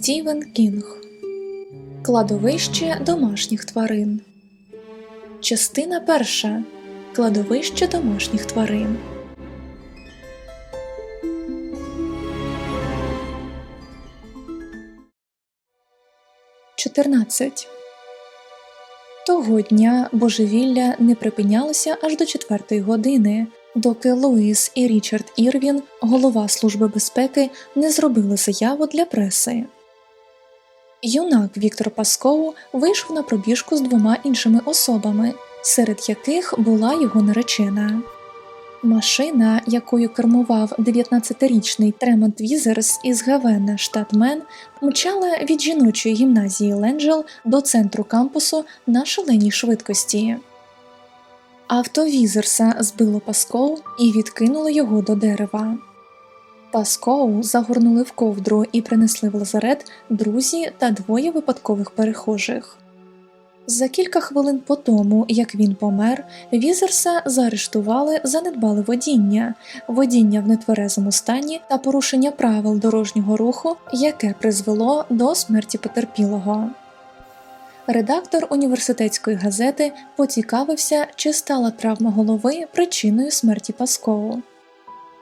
Стівен Кінг Кладовище домашніх тварин. Частина перша. Кладовище домашніх тварин. Чотирнадцять. Того дня божевілля не припинялося аж до четвертої години, доки Луїс і Річард Ірвін, голова Служби безпеки, не зробили заяву для преси. Юнак Віктор Паскоу вийшов на пробіжку з двома іншими особами, серед яких була його наречена. Машина, якою кермував 19-річний Тремонт Візерс із Гавена, штат Мен, мчала від жіночої гімназії Ленджел до центру кампусу на шаленій швидкості. Авто Візерса збило Паскоу і відкинуло його до дерева. Паскоу загорнули в ковдру і принесли в лазарет друзі та двоє випадкових перехожих. За кілька хвилин по тому, як він помер, Візерса заарештували за недбале водіння, водіння в нетверезому стані та порушення правил дорожнього руху, яке призвело до смерті потерпілого. Редактор університетської газети поцікавився, чи стала травма голови причиною смерті Паскоу.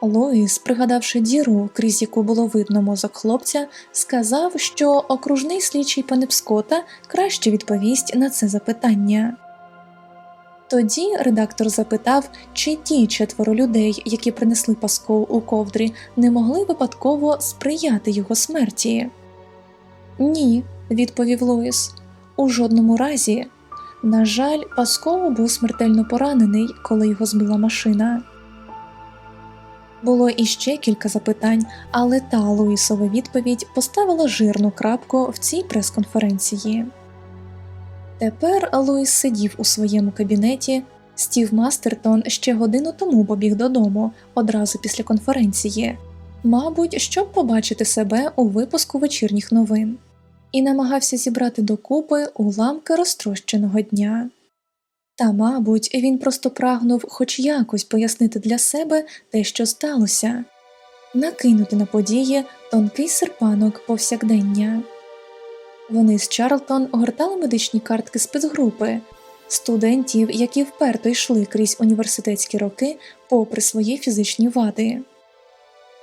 Лоїс, пригадавши діру, крізь яку було видно мозок хлопця, сказав, що окружний слідчий Пенепскота краще відповість на це запитання. Тоді редактор запитав, чи ті четверо людей, які принесли Паскоу у ковдрі, не могли випадково сприяти його смерті. Ні, відповів Луїс. У жодному разі. На жаль, Паскоу був смертельно поранений, коли його збила машина. Було іще кілька запитань, але та Луїсова відповідь поставила жирну крапку в цій прес-конференції. Тепер Луїс сидів у своєму кабінеті. Стів Мастертон ще годину тому побіг додому одразу після конференції, мабуть, щоб побачити себе у випуску вечірніх новин, і намагався зібрати докупи уламки розтрощеного дня. Та, мабуть, він просто прагнув хоч якось пояснити для себе те, що сталося, накинути на події тонкий серпанок повсякдення. Вони з Чарлтон гортали медичні картки спецгрупи, студентів, які вперто йшли крізь університетські роки попри свої фізичні вади.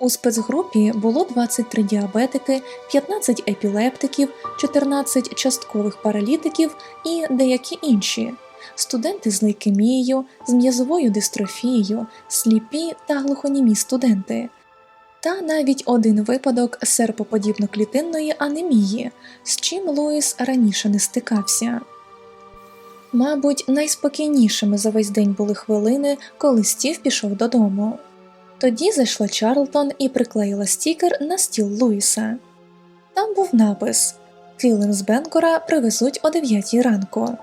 У спецгрупі було 23 діабетики, 15 епілептиків, 14 часткових паралітиків і деякі інші студенти з лейкемією, з м'язовою дистрофією, сліпі та глухонімі студенти, та навіть один випадок серпоподібно-клітинної анемії, з чим Луїс раніше не стикався. Мабуть, найспокійнішими за весь день були хвилини, коли Стів пішов додому. Тоді зайшла Чарлтон і приклеїла стікер на стіл Луїса. Там був напис Килим з Бенкора привезуть о 9 ранку.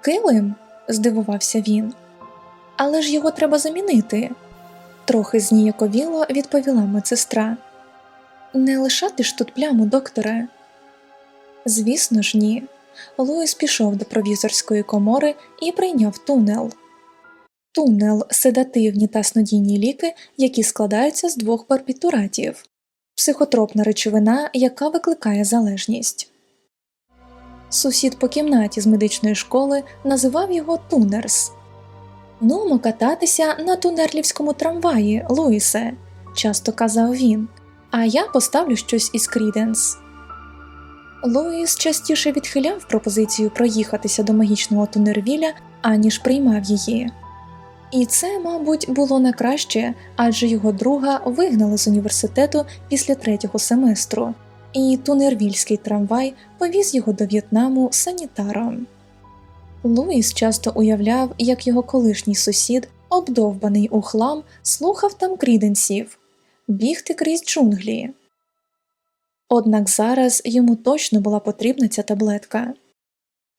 Килим? здивувався він. Але ж його треба замінити. Трохи зніяковіло відповіла медсестра. Не лишати ж тут пляму, докторе. Звісно ж, ні. Луїс пішов до провізорської комори і прийняв тунел. Тунел седативні та снодійні ліки, які складаються з двох барбітуратів, психотропна речовина, яка викликає залежність. Сусід по кімнаті з медичної школи називав його Тунерс. Нумо кататися на тунерлівському трамваї, Луїсе, часто казав він, а я поставлю щось із Кріденс. Луїс частіше відхиляв пропозицію проїхатися до магічного тунервіля, аніж приймав її. І це, мабуть, було не краще, адже його друга вигнали з університету після третього семестру і тунервільський трамвай повіз його до В'єтнаму санітаром. Луїс часто уявляв, як його колишній сусід, обдовбаний у хлам, слухав там кріденсів бігти крізь джунглі. Однак зараз йому точно була потрібна ця таблетка.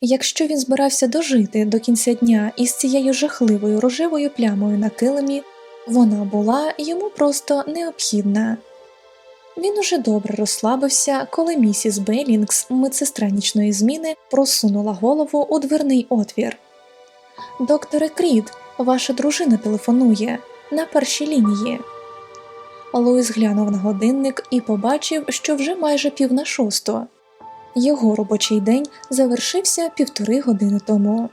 Якщо він збирався дожити до кінця дня із цією жахливою рожевою плямою на килимі, вона була йому просто необхідна. Він уже добре розслабився, коли місіс Бейлінгс, медсестра нічної зміни, просунула голову у дверний отвір. Докторе Крід, ваша дружина телефонує на першій лінії. Луїс глянув на годинник і побачив, що вже майже пів на шосту. Його робочий день завершився півтори години тому.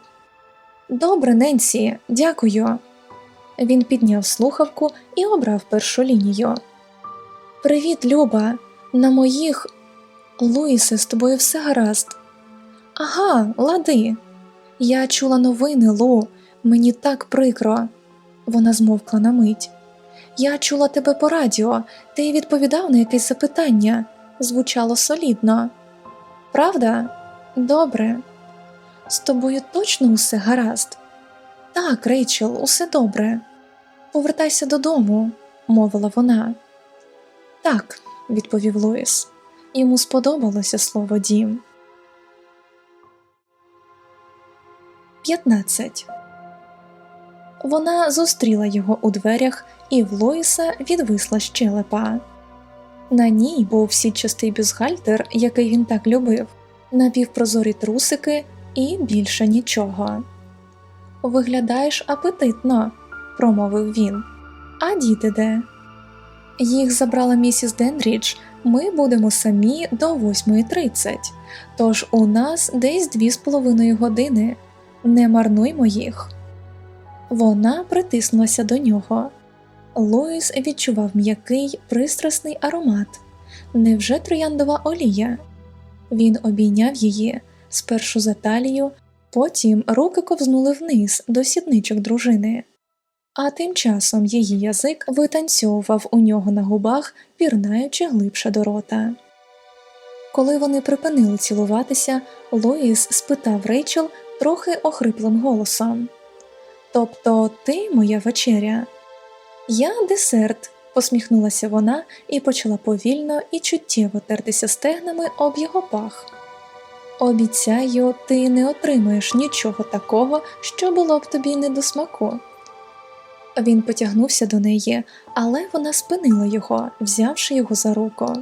Добре, Ненсі, дякую. Він підняв слухавку і обрав першу лінію. Привіт, Люба. На моїх. Луїсе, з тобою все гаразд. Ага, лади. Я чула новини, Лу. Мені так прикро. Вона змовкла на мить. Я чула тебе по радіо, ти відповідав на якесь запитання. Звучало солідно. Правда? Добре. З тобою точно усе гаразд? Так, Рейчел, усе добре. Повертайся додому, мовила вона. Так, відповів Луїс. Йому сподобалося слово дім. 15. Вона зустріла його у дверях, і в Луїса відвисла щелепа. На ній був сітчастий бюстгальтер, який він так любив, напівпрозорі трусики і більше нічого. Виглядаєш апетитно, промовив він. А діти де? Їх забрала місіс Денрідж. Ми будемо самі до 8.30, тож у нас десь дві з половиною години. Не марнуймо їх. Вона притиснулася до нього. Луїс відчував м'який пристрасний аромат. Невже трояндова олія? Він обійняв її спершу за талію, потім руки ковзнули вниз до сідничок дружини. А тим часом її язик витанцьовував у нього на губах, пірнаючи глибше до рота. Коли вони припинили цілуватися, Луїс спитав Рейчел трохи охриплим голосом Тобто ти моя вечеря? Я десерт, посміхнулася вона і почала повільно і чуттєво тертися стегнами об його пах. Обіцяю, ти не отримаєш нічого такого, що було б тобі не до смаку. Він потягнувся до неї, але вона спинила його, взявши його за руку.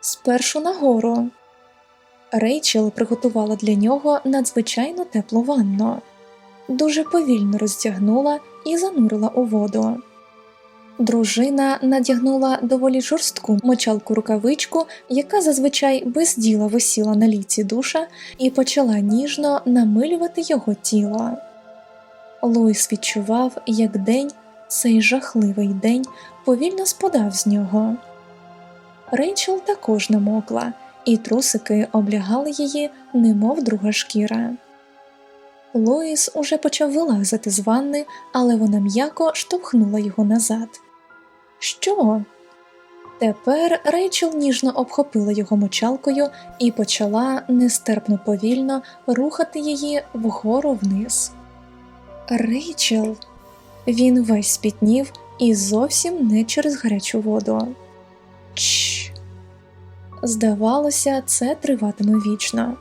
Спершу нагору. Рейчел приготувала для нього надзвичайно теплу ванну, дуже повільно роздягнула і занурила у воду. Дружина надягнула доволі жорстку мочалку рукавичку, яка зазвичай без діла висіла на ліці душа, і почала ніжно намилювати його тіло. Луїс відчував, як день, цей жахливий день, повільно спадав з нього. Рейчел також намокла, і трусики облягали її, немов друга шкіра. Луїс уже почав вилазити з ванни, але вона м'яко штовхнула його назад. Що? Тепер Рейчел ніжно обхопила його мочалкою і почала нестерпно повільно рухати її вгору вниз. Рейчел. Він весь спітнів і зовсім не через гарячу воду. Чш. Здавалося, це триватиме вічно.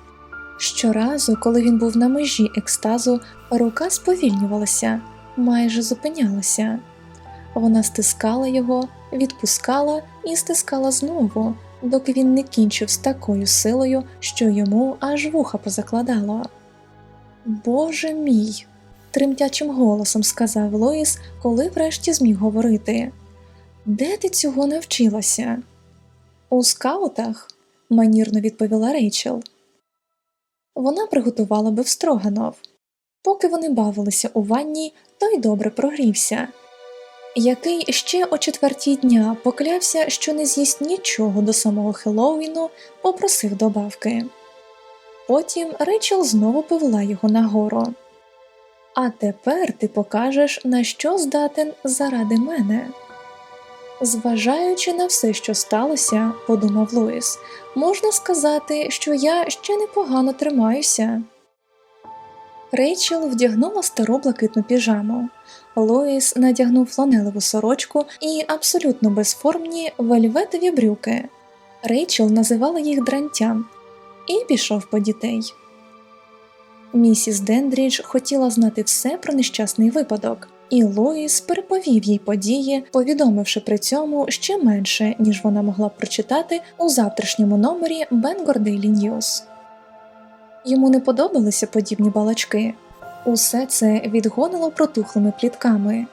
Щоразу, коли він був на межі екстазу, рука сповільнювалася, майже зупинялася. Вона стискала його, відпускала і стискала знову, доки він не кінчив з такою силою, що йому аж вуха позакладало. Боже мій! Тремтячим голосом сказав Лоїс, коли врешті зміг говорити. Де ти цього навчилася? У скаутах, манірно відповіла Рейчел. Вона приготувала бевстроганов. Поки вони бавилися у ванні, той добре прогрівся. Який ще о четвертій дня поклявся, що не з'їсть нічого до самого Хеллоуіну, попросив добавки. Потім Рейчел знову повела його нагору. А тепер ти покажеш, на що здатен заради мене. Зважаючи на все, що сталося, подумав Луїс, можна сказати, що я ще непогано тримаюся. Рейчел вдягнула стару блакитну піжаму. Луїс надягнув фланелеву сорочку і абсолютно безформні вельветові брюки. Рейчел називала їх дрантям і пішов по дітей. Місіс Дендрідж хотіла знати все про нещасний випадок, і Луїс переповів їй події, повідомивши при цьому ще менше, ніж вона могла прочитати у завтрашньому номері Daily News. Йому не подобалися подібні балачки. Усе це відгонило протухлими плітками.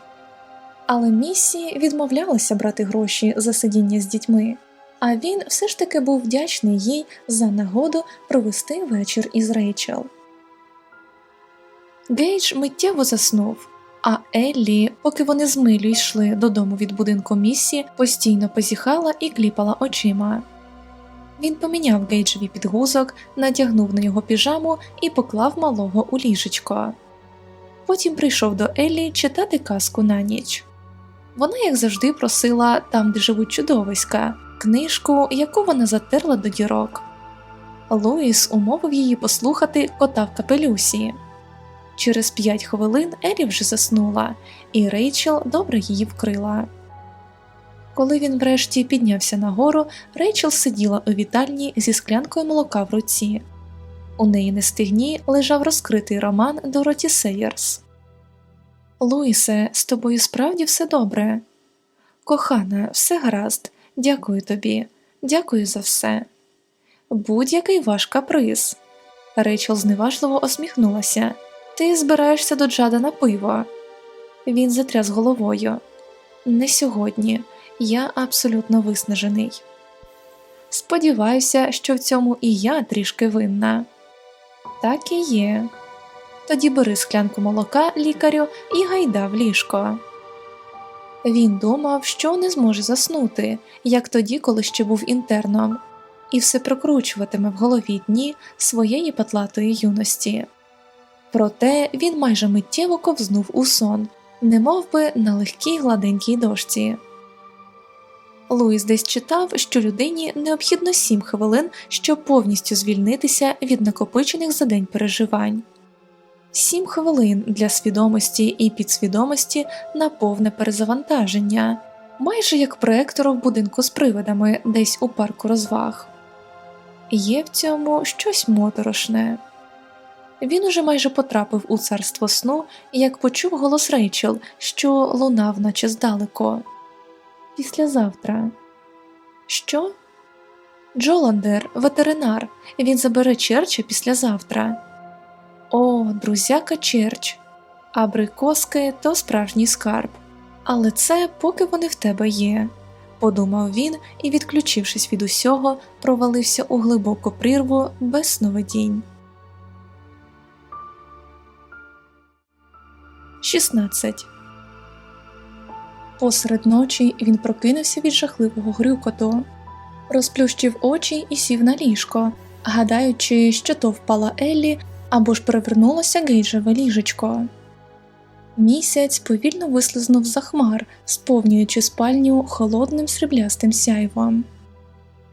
Але Міссі відмовлялася брати гроші за сидіння з дітьми, а він все ж таки був вдячний їй за нагоду провести вечір із Рейчел. Гейдж миттєво заснув, а Еллі, поки вони з милю йшли додому від будинку Міссі, постійно позіхала і кліпала очима. Він поміняв Гейджеві підгузок, надягнув на його піжаму і поклав малого у ліжечко. Потім прийшов до Еллі читати казку на ніч. Вона, як завжди, просила там, де живуть чудовиська, книжку, яку вона затерла до дірок. Луїс умовив її послухати кота в капелюсі. Через п'ять хвилин Елі вже заснула, і Рейчел добре її вкрила. Коли він врешті піднявся нагору, Рейчел сиділа у вітальні зі склянкою молока в руці. У неї на стегні лежав розкритий роман Дороті Сейерс. Луїсе, з тобою справді все добре. Кохана, все гаразд, дякую тобі, дякую за все. Будь-який ваш каприз. Рейчел зневажливо осміхнулася. Ти збираєшся до Джада на пиво. Він затряс головою. Не сьогодні. Я абсолютно виснажений. Сподіваюся, що в цьому і я трішки винна. Так і є. Тоді бери склянку молока лікарю і гайда в ліжко. Він думав, що не зможе заснути, як тоді, коли ще був інтерном, і все прокручуватиме в голові дні своєї патлатої юності. Проте він майже миттєво ковзнув у сон, немов би на легкій гладенькій дошці. Луїс десь читав, що людині необхідно сім хвилин, щоб повністю звільнитися від накопичених за день переживань. Сім хвилин для свідомості і підсвідомості на повне перезавантаження, майже як проектор в будинку з привидами десь у парку розваг. Є в цьому щось моторошне. Він уже майже потрапив у царство сну, як почув голос Рейчел, що лунав, наче здалеко. Післязавтра. Що? Джоландер, ветеринар. Він забере Черча післязавтра. О, друзяка Черч. Абрикоски то справжній скарб. Але це поки вони в тебе є, подумав він і, відключившись від усього, провалився у глибоку прірву без сновидінь. 16. Посеред ночі він прокинувся від жахливого грюкоту, розплющив очі і сів на ліжко, гадаючи, що то впала Еллі або ж перевернулося гейджеве ліжечко. Місяць повільно вислизнув за хмар, сповнюючи спальню холодним сріблястим сяйвом.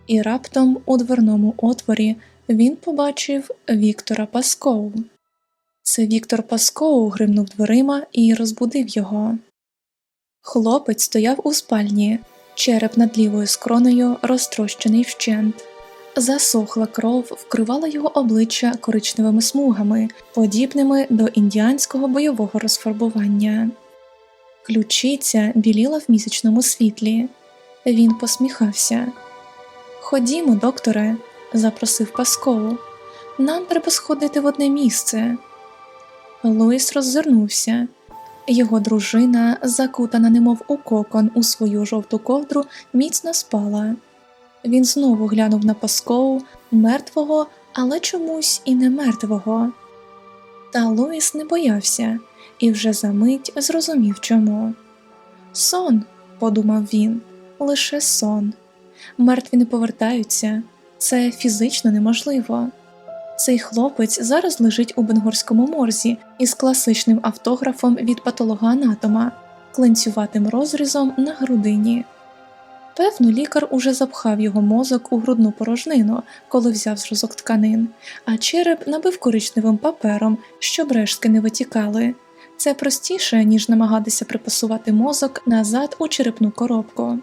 І раптом у дверному отворі він побачив Віктора Паскоу. Це Віктор Паскоу гримнув дверима і розбудив його. Хлопець стояв у спальні, череп над лівою скронею розтрощений вщент. Засохла кров вкривала його обличчя коричневими смугами, подібними до індіанського бойового розфарбування. Ключиця біліла в місячному світлі. Він посміхався. Ходімо, докторе, запросив Паскоу. Нам треба сходити в одне місце. Луїс роззирнувся. Його дружина, закутана, немов у кокон у свою жовту ковдру, міцно спала. Він знову глянув на Паскоу, мертвого, але чомусь і не мертвого. Та Луїс не боявся і вже за мить зрозумів чому. Сон, подумав він, лише сон. Мертві не повертаються, це фізично неможливо. Цей хлопець зараз лежить у бенгорському морзі із класичним автографом від патологоанатома, кленцюватим розрізом на грудині. Певно, лікар уже запхав його мозок у грудну порожнину, коли взяв зразок тканин, а череп набив коричневим папером, щоб рештки не витікали. Це простіше, ніж намагатися припасувати мозок назад у черепну коробку.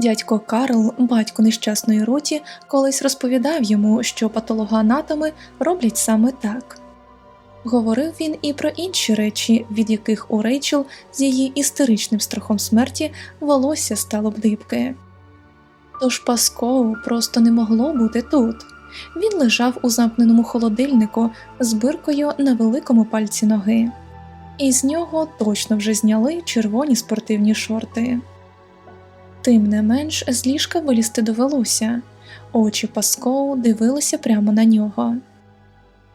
Дядько Карл, батько нещасної роті, колись розповідав йому, що патологоанатоми роблять саме так. Говорив він і про інші речі, від яких у Рейчел з її істеричним страхом смерті волосся стало б дибки. Тож Паскоу просто не могло бути тут. Він лежав у замкненому холодильнику з биркою на великому пальці ноги. і з нього точно вже зняли червоні спортивні шорти. Тим не менш, з ліжка вилізти довелося, очі Паскоу дивилися прямо на нього.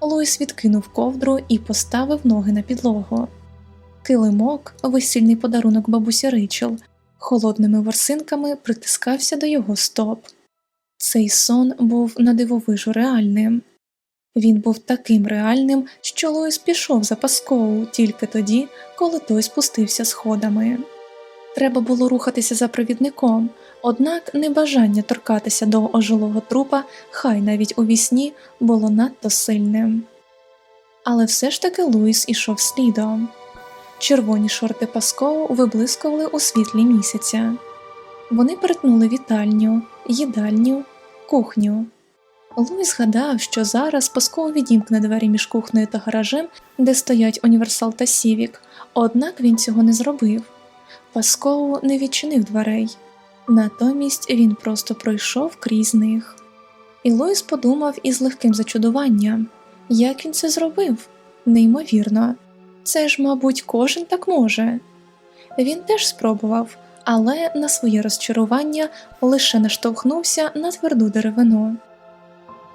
Луїс відкинув ковдру і поставив ноги на підлогу. Килимок, весільний подарунок бабусі Рейчел, холодними ворсинками притискався до його стоп. Цей сон був надивовижу реальним. Він був таким реальним, що Луїс пішов за Паскоу тільки тоді, коли той спустився сходами. Треба було рухатися за провідником, однак небажання торкатися до ожилого трупа, хай навіть у вісні, було надто сильним. Але все ж таки Луїс ішов слідом. Червоні шорти Паскоу виблискували у світлі місяця. Вони перетнули вітальню, їдальню, кухню. Луїс згадав, що зараз Паскоу відімкне двері між кухнею та гаражем, де стоять універсал та Сівік, однак він цього не зробив. Паскоу не відчинив дверей, натомість він просто пройшов крізь них. І Луїс подумав із легким зачудуванням, як він це зробив? Неймовірно, це ж, мабуть, кожен так може. Він теж спробував, але на своє розчарування лише наштовхнувся на тверду деревину.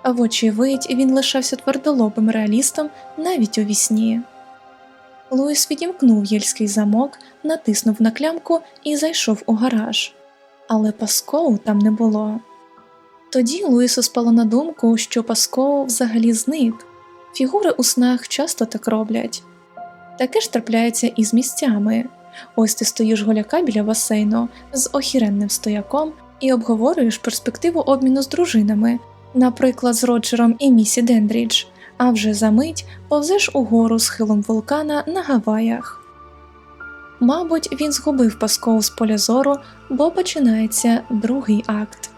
Вочевидь, він лишався твердолобим реалістом навіть у вісні. Луїс відімкнув єльський замок, натиснув на клямку і зайшов у гараж, але Паскоу там не було. Тоді Луїсу спало на думку, що Паскоу взагалі зник. Фігури у снах часто так роблять. Таке ж трапляється і з місцями. Ось ти стоїш голяка біля басейну з охіренним стояком і обговорюєш перспективу обміну з дружинами, наприклад, з Роджером і Місі Дендрідж, а вже за мить повзеш угору схилом вулкана на Гаваях. Мабуть, він згубив Паскоу з поля зору, бо починається другий акт.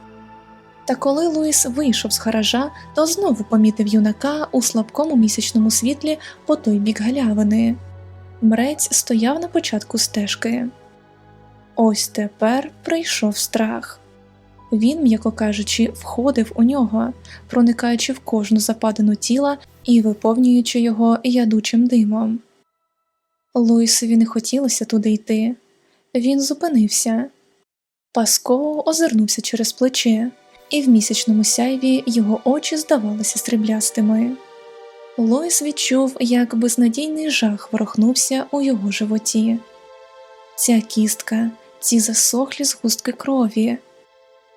Та коли Луїс вийшов з гаража, то знову помітив юнака у слабкому місячному світлі по той бік галявини. Мрець стояв на початку стежки. Ось тепер прийшов страх. Він, м'яко кажучи, входив у нього, проникаючи в кожну западину тіла і виповнюючи його ядучим димом. Луїсові не хотілося туди йти. Він зупинився. Паско озирнувся через плече, і в місячному сяйві його очі здавалися стріблястими. Луїс відчув, як безнадійний жах ворохнувся у його животі. Ця кістка, ці засохлі згустки крові.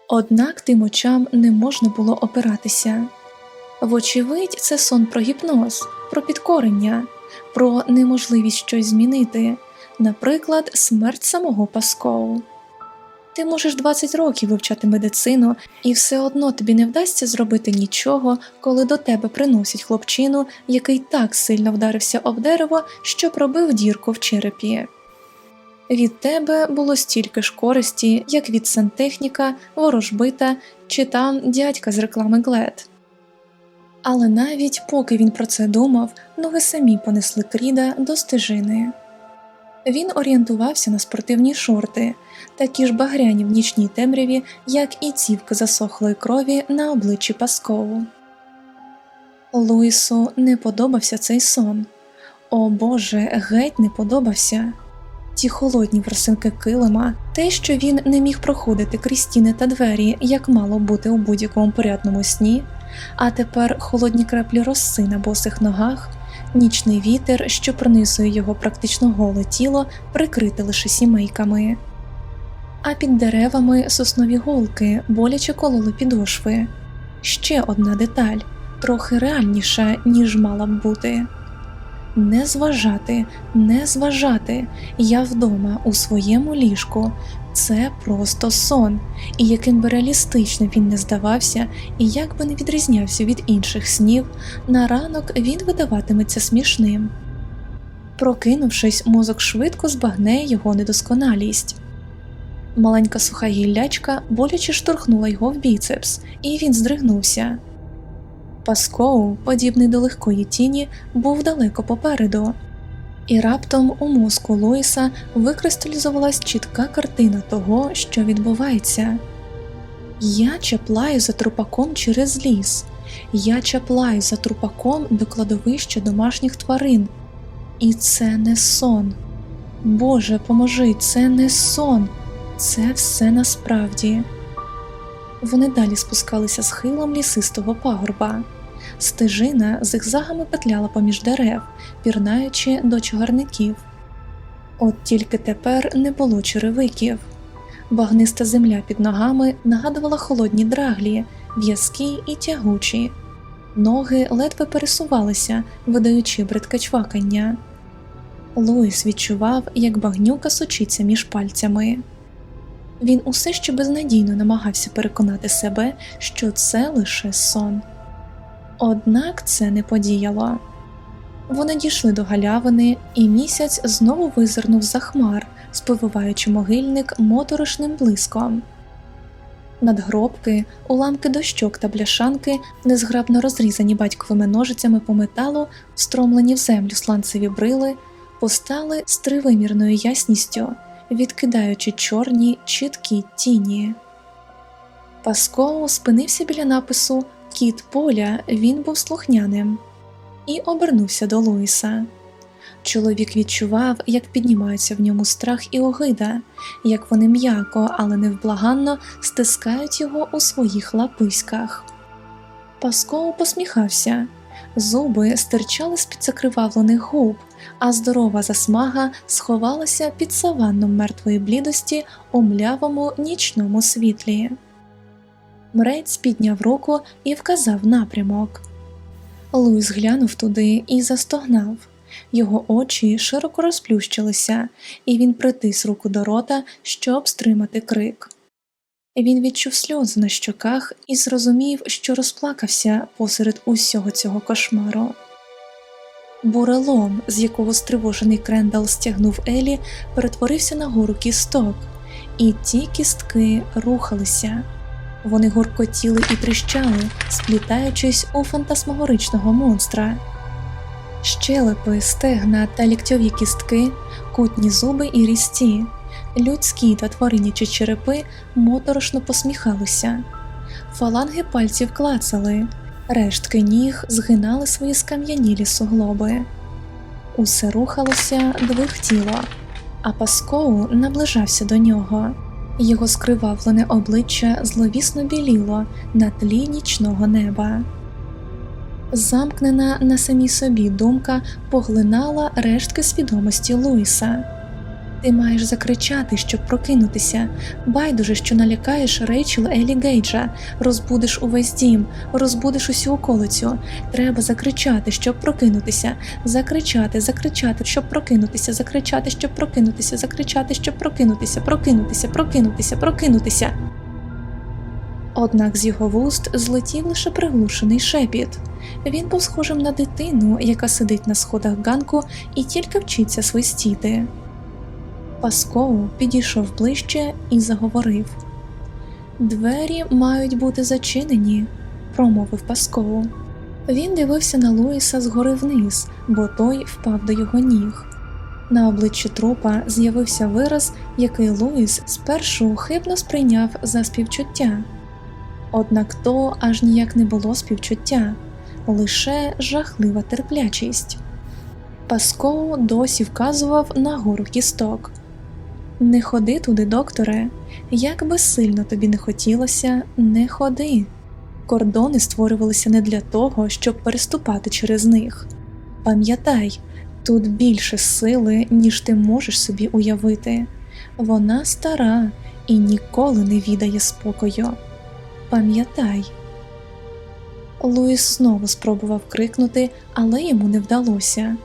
Однак тим очам не можна було опиратися. Вочевидь, це сон про гіпноз, про підкорення, про неможливість щось змінити, наприклад, смерть самого Паскоу. Ти можеш 20 років вивчати медицину, і все одно тобі не вдасться зробити нічого, коли до тебе приносять хлопчину, який так сильно вдарився об дерево, що пробив дірку в черепі. Від тебе було стільки ж користі, як від сантехніка, ворожбита чи там дядька з реклами Глед. Але навіть поки він про це думав, ноги самі понесли кріда до стежини. Він орієнтувався на спортивні шорти, такі ж багряні в нічній темряві, як і цівки засохлої крові на обличчі Паскову. Луїсу не подобався цей сон. О Боже, геть не подобався. Ті холодні ворсинки килима, те, що він не міг проходити крізь стіни та двері, як мало бути у будь-якому порядному сні, а тепер холодні краплі роси на босих ногах, нічний вітер, що пронизує його практично голе тіло, прикрите лише сімейками. А під деревами соснові голки боляче кололи підошви. Ще одна деталь, трохи реальніша, ніж мала б бути. Не зважати, не зважати. Я вдома у своєму ліжку. Це просто сон, і яким би реалістичним він не здавався, і як би не відрізнявся від інших снів, на ранок він видаватиметься смішним. Прокинувшись, мозок швидко збагне його недосконалість. Маленька суха гіллячка боляче штурхнула його в біцепс, і він здригнувся. Паскоу, подібний до легкої тіні, був далеко попереду, і раптом у мозку Луїса викристалізувалась чітка картина того, що відбувається. Я чаплаю за трупаком через ліс, я чаплаю за трупаком до кладовища домашніх тварин. І це не сон. Боже, поможи, це не сон, це все насправді. Вони далі спускалися схилом лісистого пагорба. Стежина зигзагами петляла поміж дерев, пірнаючи до чагарників. От тільки тепер не було черевиків. Багниста земля під ногами нагадувала холодні драглі, в'язкі і тягучі. Ноги ледве пересувалися, видаючи бридке чвакання. Луїс відчував, як багнюка сочиться між пальцями. Він усе ще безнадійно намагався переконати себе, що це лише сон. Однак це не подіяло. Вони дійшли до галявини, і місяць знову визирнув за хмар, сповиваючи могильник моторошним блиском. Надгробки, уламки дощок та бляшанки, незграбно розрізані батьковими ножицями по металу, встромлені в землю сланцеві брили, постали з тривимірною ясністю, відкидаючи чорні чіткі тіні. Паскоу спинився біля напису Кіт поля він був слухняним і обернувся до Луїса. Чоловік відчував, як піднімаються в ньому страх і огида, як вони м'яко, але невблаганно стискають його у своїх лаписьках. Паскоу посміхався, зуби стирчали з під закривавлених губ, а здорова засмага сховалася під саванном мертвої блідості у млявому нічному світлі. Мрець підняв руку і вказав напрямок. Луїс глянув туди і застогнав. Його очі широко розплющилися, і він притис руку до рота, щоб стримати крик. Він відчув сльози на щоках і зрозумів, що розплакався посеред усього цього кошмару. Бурелом, з якого стривожений крендал стягнув Елі, перетворився на гору кісток, і ті кістки рухалися. Вони гуркотіли і тріщали, сплітаючись у фантасмагоричного монстра. Щелепи, стегна та ліктьові кістки, кутні зуби і різці, людські та тваринячі черепи моторошно посміхалися, фаланги пальців клацали, рештки ніг згинали свої скам'янілі суглоби. Усе рухалося, двихтіло, а Паскоу наближався до нього. Його скривавлене обличчя зловісно біліло на тлі нічного неба. Замкнена на самій собі думка поглинала рештки свідомості Луїса. Ти маєш закричати, щоб прокинутися. Байдуже, що налякаєш Рейчел Елі Гейджа, розбудиш увесь дім, розбудиш усю околицю. Треба закричати, щоб прокинутися, закричати, закричати, щоб прокинутися, закричати, щоб прокинутися, закричати, щоб прокинутися, прокинутися, прокинутися, прокинутися. Однак з його вуст злетів лише приглушений шепіт. Він був схожим на дитину, яка сидить на сходах ганку і тільки вчиться свистіти. Паскоу підійшов ближче і заговорив Двері мають бути зачинені, промовив Паскоу. Він дивився на Луїса згори вниз, бо той впав до його ніг. На обличчі трупа з'явився вираз, який Луїс спершу хибно сприйняв за співчуття. Однак то аж ніяк не було співчуття, лише жахлива терплячість. Паскоу досі вказував на гору кісток. Не ходи туди, докторе, як би сильно тобі не хотілося, не ходи. Кордони створювалися не для того, щоб переступати через них. Пам'ятай, тут більше сили, ніж ти можеш собі уявити. Вона стара і ніколи не відає спокою. Пам'ятай. Луїс знову спробував крикнути, але йому не вдалося.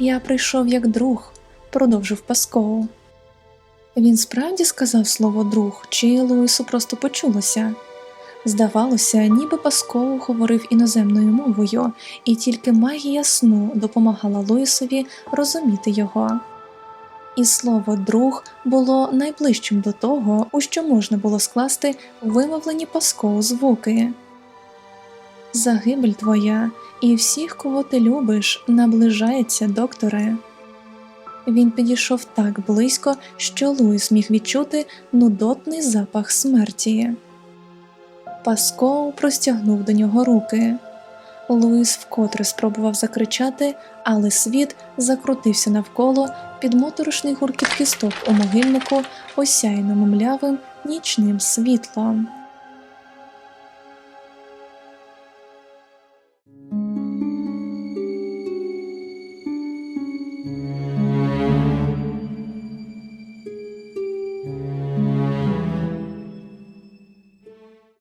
Я прийшов як друг, продовжив Паскоу. Він справді сказав слово друг, чи Луїсу просто почулося. Здавалося, ніби Паскоу говорив іноземною мовою, і тільки магія сну допомагала Луїсові розуміти його. І слово друг було найближчим до того, у що можна було скласти вимовлені Паскоу звуки. Загибель твоя і всіх, кого ти любиш, наближається, докторе. Він підійшов так близько, що Луїс міг відчути нудотний запах смерті. Паскоу простягнув до нього руки. Луїс вкотре спробував закричати, але світ закрутився навколо під моторошний гуркіт кісток у могильнику, осяяному млявим нічним світлом.